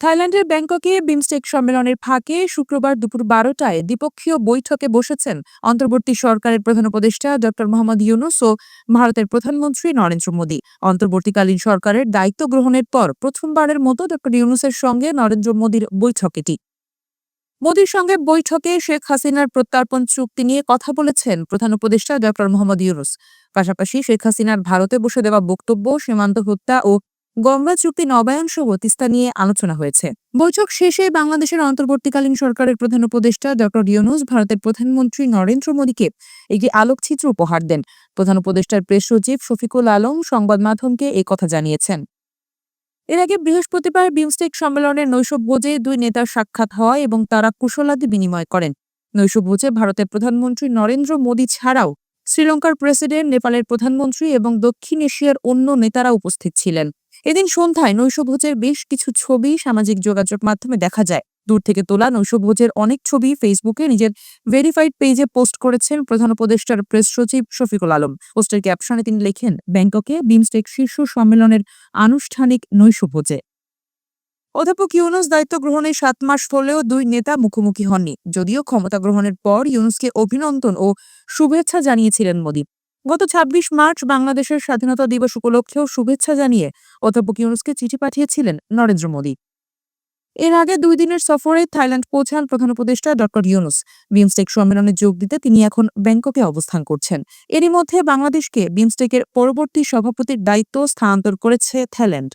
থাইল্যান্ডের ব্যাংককে বিমস্টেক সম্মেলনের ফাঁকে শুক্রবার দুপুর বারোটায় দ্বিপক্ষীয় বৈঠকে বসেছেন অন্তর্বর্তী সরকারের প্রধান উপদেষ্টা ড. মোহাম্মদ ইউনুস ও ভারতের প্রধানমন্ত্রী নরেন্দ্র মোদী। অন্তর্বর্তীকালীন সরকারের দায়িত্ব গ্রহণের পর প্রথমবারের মতো ড. ইউনুসের সঙ্গে নরেন্দ্র মোদীর বৈঠক এটি মোদীর সঙ্গে বৈঠকে শেখ হাসিনার প্রত্যর্পণ চুক্তি নিয়ে কথা বলেছেন প্রধান উপদেষ্টা ড. মোহাম্মদ ইউনুস। পাশাপাশি শেখ হাসিনার ভারতে বসে দেওয়া বক্তব্য, সীমান্ত হত্যা ও গঙ্গা চুক্তি নবায়ন সহ তিস্তা নিয়ে আলোচনা হয়েছে। বৈঠক শেষে বাংলাদেশের অন্তর্বর্তীকালীন সরকারের প্রধান উপদেষ্টা ড. ইউনুস ভারতের প্রধানমন্ত্রী নরেন্দ্র মোদীকে একটি আলোকচিত্র উপহার দেন। প্রধান উপদেষ্টার প্রেস সচিব শফিকুল আলম সংবাদ মাধ্যমকে এই কথা জানিয়েছেন। এর আগে বৃহস্পতিবার বিমস্টেক সম্মেলনের নৈশভোজে দুই নেতার সাক্ষাৎ হয় এবং তারা কুশলাদি বিনিময় করেন। নৈশভোজে ভারতের প্রধানমন্ত্রী নরেন্দ্র মোদী ছাড়াও শ্রীলঙ্কার প্রেসিডেন্ট, নেপালের প্রধানমন্ত্রী এবং দক্ষিণ এশিয়ার অন্য নেতারা উপস্থিত ছিলেন। এদিন সন্ধ্যায় নৈশভোজের বেশ কিছু ছবি সামাজিক যোগাযোগ মাধ্যমে দেখা যায়। দূর থেকে তোলা নৈশভোজের অনেক ছবি ফেসবুকে নিজের ভেরিফাইড পেজে পোস্ট করেছেন প্রধান উপদেষ্টার প্রেস সচিব শফিকুল আলম। পোস্টের ক্যাপশনে তিনি লেখেন, ব্যাংককে বিমস্টেক শীর্ষ সম্মেলনের আনুষ্ঠানিক নৈশভোজে। অধ্যাপক ইউনুস দায়িত্ব গ্রহণের সাত মাস হলেও দুই নেতা মুখোমুখি হননি। যদিও ক্ষমতা গ্রহণের পর ইউনুসকে অভিনন্দন ও শুভেচ্ছা জানিয়েছিলেন মোদী। গত ২৬ মার্চ বাংলাদেশের স্বাধীনতা দিবস উপলক্ষেও শুভেচ্ছা জানিয়ে অধ্যাপক ইউনুসকে চিঠি পাঠিয়েছিলেন নরেন্দ্র মোদী। এর আগে দুই দিনের সফরে থাইল্যান্ড পৌঁছান প্রধান উপদেষ্টা ড ইউনুস। বিমস্টেক সম্মেলনে যোগ দিতে তিনি এখন ব্যাংককে অবস্থান করছেন। এরই মধ্যে বাংলাদেশকে বিমস্টেকের পরবর্তী সভাপতির দায়িত্ব স্থানান্তর করেছে থাইল্যান্ড।